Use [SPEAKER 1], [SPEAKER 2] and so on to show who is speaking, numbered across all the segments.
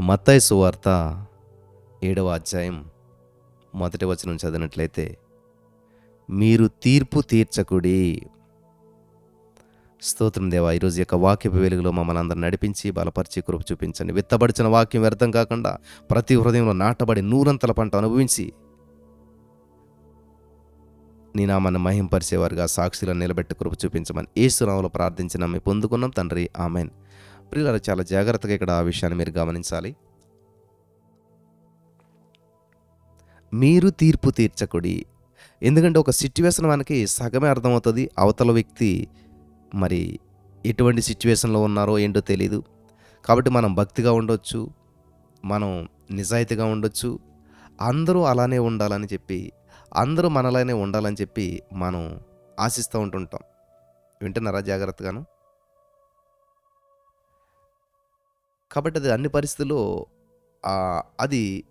[SPEAKER 1] మత్తయి సువార్త ఏడవ అధ్యాయం మొదటి వచనం చదివినట్లయితే మీరు తీర్పు తీర్చకుడి. స్తోత్రం దేవా ఈరోజు యొక్క వాక్యపు వెలుగులో మమ్మల్ని అందరూ నడిపించి బలపరిచి కృప చూపించండి. విత్తబడిచిన వాక్యం వ్యర్థం కాకుండా ప్రతి హృదయంలో నాటబడి నూరంతల పంట అనుభవించి నీ నామాన్ని మహింపరిచేవారుగా సాక్షులను నిలబెట్టి కృప చూపించమని ఏసునామలో ప్రార్థించిన మేము పొందుకున్నాం తండ్రి. ఆమెన్. ప్రియులారా చాలా జాగ్రత్తగా ఇక్కడ ఆ విషయాన్ని మీరు గమనించాలి. మీరు తీర్పు తీర్చకుడి. ఎందుకంటే ఒక సిచ్యువేషన్ మనకి సగమే అర్థమవుతుంది. అవతల వ్యక్తి మరి ఎటువంటి సిచ్యువేషన్లో ఉన్నారో ఏంటో తెలియదు కాబట్టి మనం భక్తిగా ఉండొచ్చు. మనం నిజాయితీగా ఉండొచ్చు. అందరూ అలానే ఉండాలని చెప్పి అందరూ మనలానే ఉండాలని చెప్పి మనం ఆశిస్తూ ఉంటుంటాం. వింటున్నారా జాగ్రత్తగాను? కాబట్టి అది అన్ని పరిస్థితుల్లో అది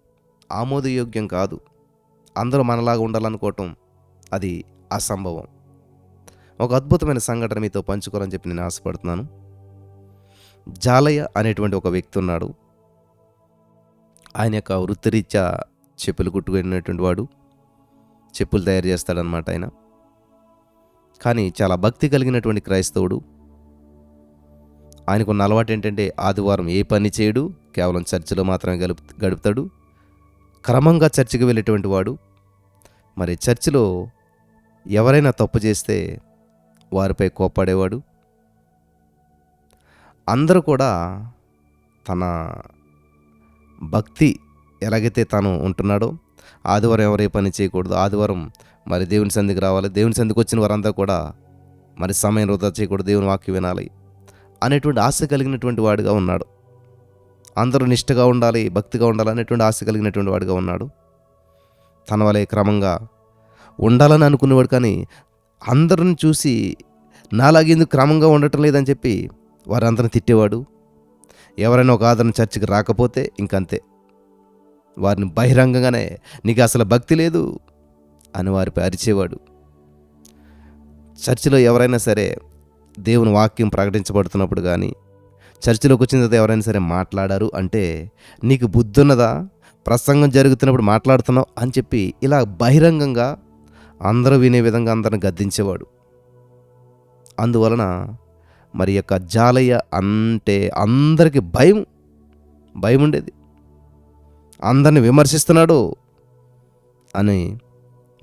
[SPEAKER 1] ఆమోదయోగ్యం కాదు. అందరూ మనలాగా ఉండాలనుకోవటం అది అసంభవం. ఒక అద్భుతమైన సంఘటన మీతో పంచుకోరని చెప్పి నేను ఆశపడుతున్నాను. జాలయ్య అనేటువంటి ఒక వ్యక్తి ఉన్నాడు. ఆయన యొక్క వృత్తిరీత్యా చెప్పులు కుట్టుకునేటువంటి వాడు. చెప్పులు తయారు చేస్తాడనమాట ఆయన. కానీ చాలా భక్తి కలిగినటువంటి క్రైస్తవుడు. ఆయనకున్న అలవాటు ఏంటంటే ఆదివారం ఏ పని చేయడు కేవలం చర్చిలో మాత్రమే గలుపు గడుపుతాడు. క్రమంగా చర్చికి వెళ్ళేటువంటి వాడు. మరి చర్చిలో ఎవరైనా తప్పు చేస్తే వారిపై కోప్పడేవాడు. అందరూ కూడా తన భక్తి ఎలాగైతే తాను ఉంటున్నాడో ఆదివారం ఎవరే పని చేయకూడదు ఆదివారం మరి దేవుని సంధికి రావాలి దేవుని సంధికి వచ్చిన వారంతా కూడా మరి సమయం వృధా చేయకూడదు దేవుని వాక్యం వినాలి. అనేటువంటి ఆశ కలిగినటువంటి వాడుగా ఉన్నాడు. అందరూ నిష్ఠగా ఉండాలి భక్తిగా ఉండాలి అనేటువంటి ఆశ కలిగినటువంటి వాడుగా ఉన్నాడు. తన వలె క్రమంగా ఉండాలని అనుకునేవాడు కానీ అందరిని చూసి నాలాగేందుకు క్రమంగా ఉండటం లేదని చెప్పి వారందరిని తిట్టేవాడు. ఎవరైనా ఒక ఆదరణ చర్చికి రాకపోతే ఇంకంతే. వారిని బహిరంగంగానే నీకు అసలు భక్తి లేదు అని వారిపై అరిచేవాడు. చర్చిలో ఎవరైనా సరే దేవుని వాక్యం ప్రకటించబడుతున్నప్పుడు కానీ చర్చిలోకి వచ్చిన తర్వాత ఎవరైనా సరే మాట్లాడారు అంటే నీకు బుద్ధున్నదా? ప్రసంగం జరుగుతున్నప్పుడు మాట్లాడుతున్నావు అని చెప్పి ఇలా బహిరంగంగా అందరూ వినే విధంగా అందరిని గద్దించేవాడు. అందువలన మరి యొక్క జాలయ్య అంటే అందరికీ భయం భయం ఉండేది. అందరిని విమర్శిస్తున్నాడు అని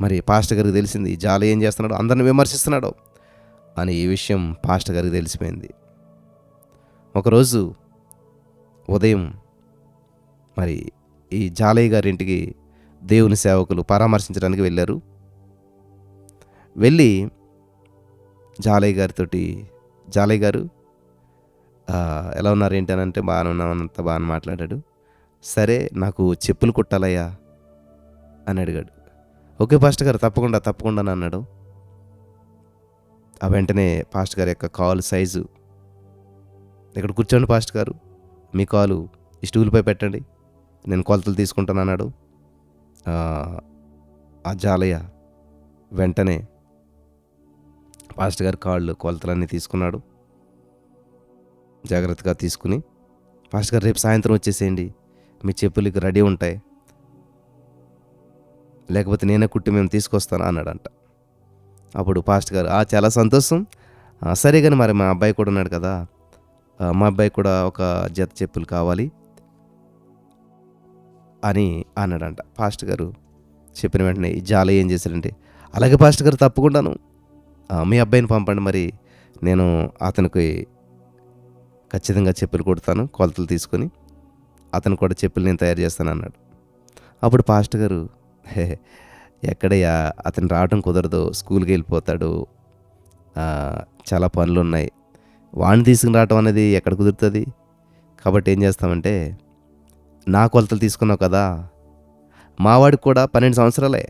[SPEAKER 1] మరి పాస్టర్ గారికి తెలిసింది. జాలయ్య ఏం చేస్తున్నాడు? అందరిని విమర్శిస్తున్నాడు. అని ఈ విషయం పాస్టర్ గారికి తెలిసిపోయింది. ఒకరోజు ఉదయం మరి ఈ జాలయ్య గారి ఇంటికి దేవుని సేవకులు పరామర్శించడానికి వెళ్ళారు. వెళ్ళి జాలయ్య గారితో జాలయ్య గారు ఎలా ఉన్నారు ఏంటి? అని అంటే బాగానే ఉన్నామన్నంత బాగా మాట్లాడాడు. సరే నాకు చెప్పులు కుట్టాలయ్యా అని అడిగాడు. ఓకే పాస్టర్ గారు తప్పకుండా తప్పకుండా అని అన్నాడు. ఆ వెంటనే పాస్టర్ గారి యొక్క కాల్ సైజు. ఇక్కడ కూర్చోండి పాస్టర్ గారు. మీ కాలు ఈ స్టూల్పై పెట్టండి. నేను కొలతలు తీసుకుంటాను అన్నాడు. ఆ, జాలయ్య వెంటనే పాస్టర్ గారి కాళ్ళు కొలతలన్నీ తీసుకున్నాడు. జాగ్రత్తగా తీసుకుని పాస్టర్ గారు రేపు సాయంత్రం వచ్చేసేయండి. మీ చెప్పులకి రెడీ ఉంటాయి. లేకపోతే నేనే కుట్టి మేము తీసుకొస్తాను అన్నాడంట. అప్పుడు పాస్ట్ గారు "ఆ, చాలా సంతోషం. సరే కానీ మరి మా అబ్బాయి కూడా ఉన్నాడు కదా. మా అబ్బాయి కూడా ఒక జత చెప్పులు కావాలి అని అన్నాడంట. పాస్ట్ గారు చెప్పిన వెంటనే జాలి ఏం చేశాడంటే అలాగే పాస్ట్ గారు తప్పకుండాను. మీ అబ్బాయిని పంపండి మరి. నేను అతనికి ఖచ్చితంగా చెప్పులు కుడతాను కొలతలు తీసుకొని అతను కూడా చెప్పులు నేను తయారు చేస్తాను అన్నాడు. అప్పుడు పాస్ట్ గారు "హే, ఎక్కడయ్యా అతను రావడం కుదరదు స్కూల్కి వెళ్ళిపోతాడు. చాలా పనులు ఉన్నాయి వాడిని తీసుకుని రావటం అనేది ఎక్కడ కుదురుతుంది? కాబట్టి ఏం చేస్తామంటే నా కొలతలు తీసుకున్నావు కదా మావాడికి కూడా పన్నెండు సంవత్సరాలే.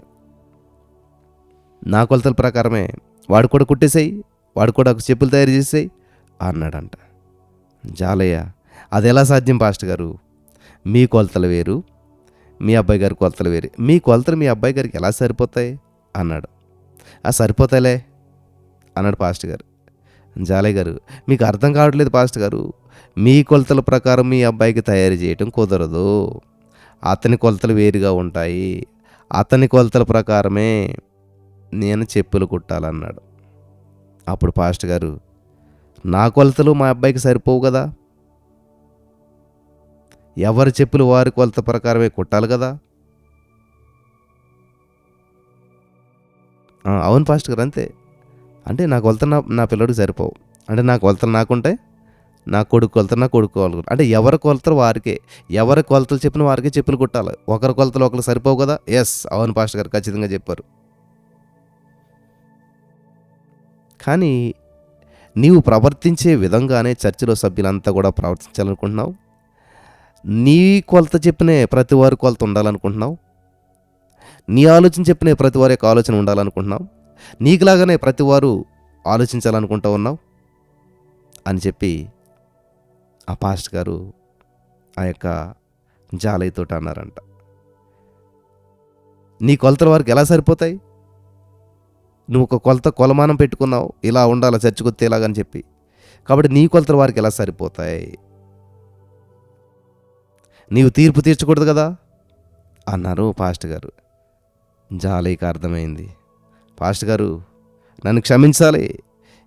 [SPEAKER 1] నా కొలతల ప్రకారమే వాడు కూడా కుట్టేసేయి వాడు కూడా ఒక చెప్పులు తయారు చేసేయి అన్నాడంట. జాలయ్య అది ఎలా సాధ్యం పాస్ట్ గారు? మీ కొలతలు వేరు మీ అబ్బాయి గారి కొలతలు వేరు. మీ కొలతలు మీ అబ్బాయి గారికి ఎలా సరిపోతాయి? అన్నాడు. ఆ సరిపోతాయిలే అన్నాడు పాస్ట్ గారు. జాలయ్య గారు మీకు అర్థం కావట్లేదు పాస్ట్ గారు. మీ కొలతల ప్రకారం మీ అబ్బాయికి తయారు చేయటం కుదరదు. అతని కొలతలు వేరుగా ఉంటాయి. అతని కొలతల ప్రకారమే నేను చెప్పులు కుట్టాలన్నాడు. అప్పుడు పాస్టర్ గారు నా కొలతలు మా అబ్బాయికి సరిపోవు కదా? ఎవరి చెప్పులు వారి కొలత ప్రకారమే కుట్టాలి కదా? అవును ఫాస్ట్ గారు అంతే. అంటే నా కొలత నా నా పిల్లడికి సరిపోవు. అంటే నా కొలతలు నాకుంటే నా కొడుకు కొలతలు నా కొడుకు అంటే ఎవరి కొలతలు వారికే. ఎవరి కొలతలు చెప్పిన వారికే చెప్పులు కుట్టాలి. ఒకరి కొలతలు ఒకరు సరిపోవు కదా? ఎస్ అవును పాస్టర్ గారు ఖచ్చితంగా చెప్పారు. కానీ నీవు ప్రవర్తించే విధంగానే చర్చిలో సభ్యులంతా కూడా ప్రవర్తించాలనుకుంటున్నావు? నీ కొలత చెప్పినే ప్రతి వారి కొలత ఉండాలనుకుంటున్నావు? నీ ఆలోచన చెప్పినే ప్రతి వారి యొక్క ఆలోచన ఉండాలనుకుంటున్నావు? నీకులాగానే ప్రతి వారు ఆలోచించాలనుకుంటూ ఉన్నావు? అని చెప్పి ఆ పాస్ట్ గారు ఆ యొక్క జాలయ్యతో అన్నారంట. నీ కొలతల వారికి ఎలా సరిపోతాయి? నువ్వు ఒక కొలత కొలమానం పెట్టుకున్నావు ఇలా ఉండాలి చర్చకొత్తే ఇలాగని చెప్పి. కాబట్టి నీ కొలతల వారికి ఎలా సరిపోతాయి? నీవు తీర్పు తీర్చకూడదు కదా? అన్నారు పాస్ట్ గారు. జాలీకి అర్థమైంది. పాస్ట్ గారు నన్ను క్షమించాలి.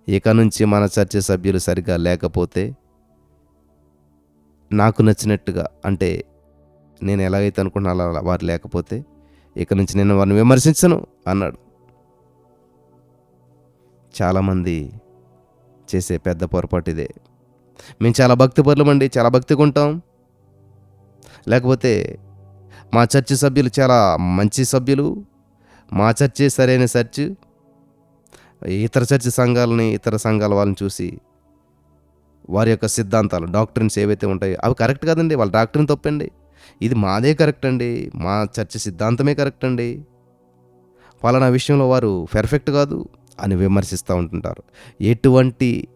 [SPEAKER 1] ఇక నుంచి మన చర్చ సభ్యులు సరిగ్గా లేకపోతే నాకు నచ్చినట్టుగా అంటే నేను ఎలాగైతే అనుకున్నా అలా వారు లేకపోతే ఇక నుంచి నేను వారిని విమర్శించను అన్నాడు. చాలామంది చేసే పెద్ద పొరపాటు ఇదే. మేము చాలా భక్తి పరులమండి చాలా భక్తిగా ఉంటాం. లేకపోతే మా చర్చి సభ్యులు చాలా మంచి సభ్యులు మా చర్చే సరైన చర్చ్ ఇతర చర్చి సంఘాలని ఇతర సంఘాల వాళ్ళని చూసి వారి యొక్క సిద్ధాంతాలు డాక్టర్స్ ఏవైతే ఉంటాయో అవి కరెక్ట్ కదండి. వాళ్ళ డాక్టర్ని తప్పండి. ఇది మాదే కరెక్ట్ అండి. మా చర్చ సిద్ధాంతమే కరెక్ట్ అండి. పలానా విషయంలో వారు పెర్ఫెక్ట్ కాదు అని విమర్శిస్తూ ఉంటుంటారు. ఎటువంటి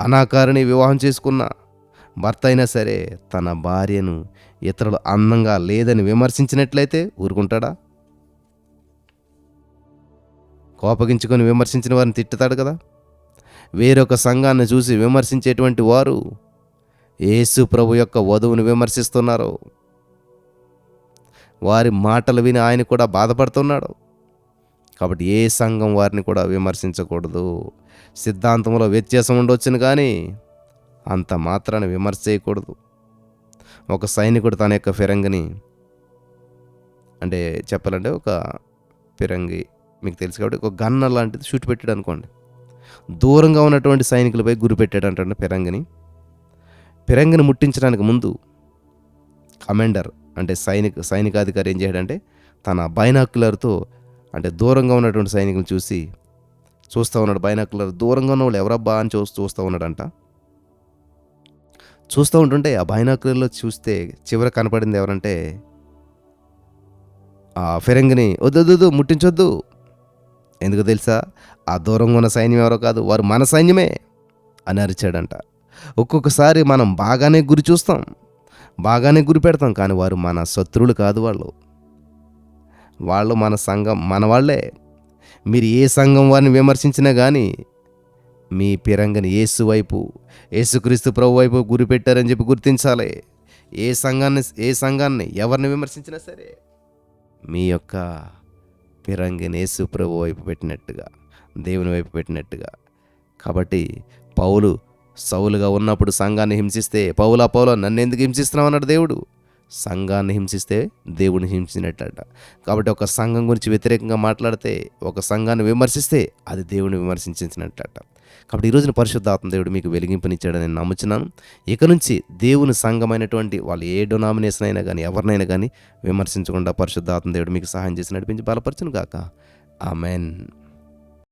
[SPEAKER 1] అనాకారిని వివాహం చేసుకున్న భర్త అయినా సరే తన భార్యను ఇతరులు అందంగా లేదని విమర్శించినట్లయితే ఊరుకుంటాడా? కోపగించుకొని విమర్శించిన వారిని తిట్టుతాడు కదా? వేరొక సంఘాన్ని చూసి విమర్శించేటువంటి వారు యేసు ప్రభు యొక్క వధువును విమర్శిస్తున్నారు వారి మాటలు విని ఆయన కూడా బాధపడుతున్నాడు. కాబట్టి ఏ సంఘం వారిని కూడా విమర్శించకూడదు. సిద్ధాంతంలో వ్యత్యాసం ఉండొచ్చును కానీ అంత మాత్రాన విమర్శ చేయకూడదు ఒక సైనికుడు తన యొక్క ఫిరంగిని అంటే చెప్పాలంటే ఒక ఫిరంగి మీకు తెలుసు కాబట్టి ఒక గన్న లాంటిది షూట్ పెట్టాడు అనుకోండి. దూరంగా ఉన్నటువంటి సైనికులపై గురి పెట్టాడు అంటే ఫిరంగిని. ఫిరంగిని ముట్టించడానికి ముందు కమాండర్ అంటే సైనిక సైనికాధికారి ఏం చేయడంటే తన బైనాక్యులర్తో అంటే దూరంగా ఉన్నటువంటి సైనికులను చూసి చూస్తూ ఉన్నాడు బైనాక్యులర్ దూరంగా ఉన్న వాళ్ళు ఎవరబ్బా అని చూ చూస్తూ ఉన్నాడంట. చూస్తూ ఉంటుంటే ఆ బైనాకులర్లో చూస్తే చివర కనపడింది ఎవరంటే ఆ ఫిరంగిని వద్దు వద్దు, ముట్టించొద్దు. ఎందుకు తెలుసా? ఆ దూరంగా ఉన్న సైన్యం ఎవరో కాదు వారు మన సైన్యమే. అని అరిచాడంట. ఒక్కొక్కసారి మనం బాగానే గురి చూస్తాం బాగానే గురి పెడతాం కానీ వారు మన శత్రువులు కాదు వాళ్ళు. వాళ్ళు మన సంఘం మన వాళ్ళే. మీరు ఏ సంఘం వారిని విమర్శించినా కానీ మీ పిరంగని యేసు వైపు యేసుక్రీస్తు ప్రభు వైపు గురిపెట్టారని చెప్పి గుర్తించాలి. ఏ సంఘాన్ని ఏ సంఘాన్ని ఎవరిని విమర్శించినా సరే మీ యొక్క పిరంగిని యేసు ప్రభు వైపు పెట్టినట్టుగా దేవుని వైపు పెట్టినట్టుగా. కాబట్టి పౌలు సౌలుగా ఉన్నప్పుడు సంఘాన్ని హింసిస్తే పౌలా పౌల నన్ను ఎందుకు హింసిస్తున్నావు? అన్నాడు దేవుడు. సంఘాన్ని హింసిస్తే దేవుడిని హింసించినట్లట కాబట్టి ఒక సంఘం గురించి వ్యతిరేకంగా మాట్లాడితే ఒక సంఘాన్ని విమర్శిస్తే అది దేవుని విమర్శించినట్ట కాబట్టి ఈ రోజున పరిశుద్ధాత్మ దేవుడు మీకు వెలిగింపునిచ్చాడని నేను నమ్ముచున్నాను. ఇక నుంచి దేవుని సంఘమైనటువంటి వాళ్ళు ఏ డొనామినేషన్ అయినా కానీ ఎవరినైనా కానీ విమర్శించకుండా పరిశుద్ధాత్మ దేవుడు మీకు సహాయం చేసి నడిపించి బలపరచును గాక. ఆమెన్.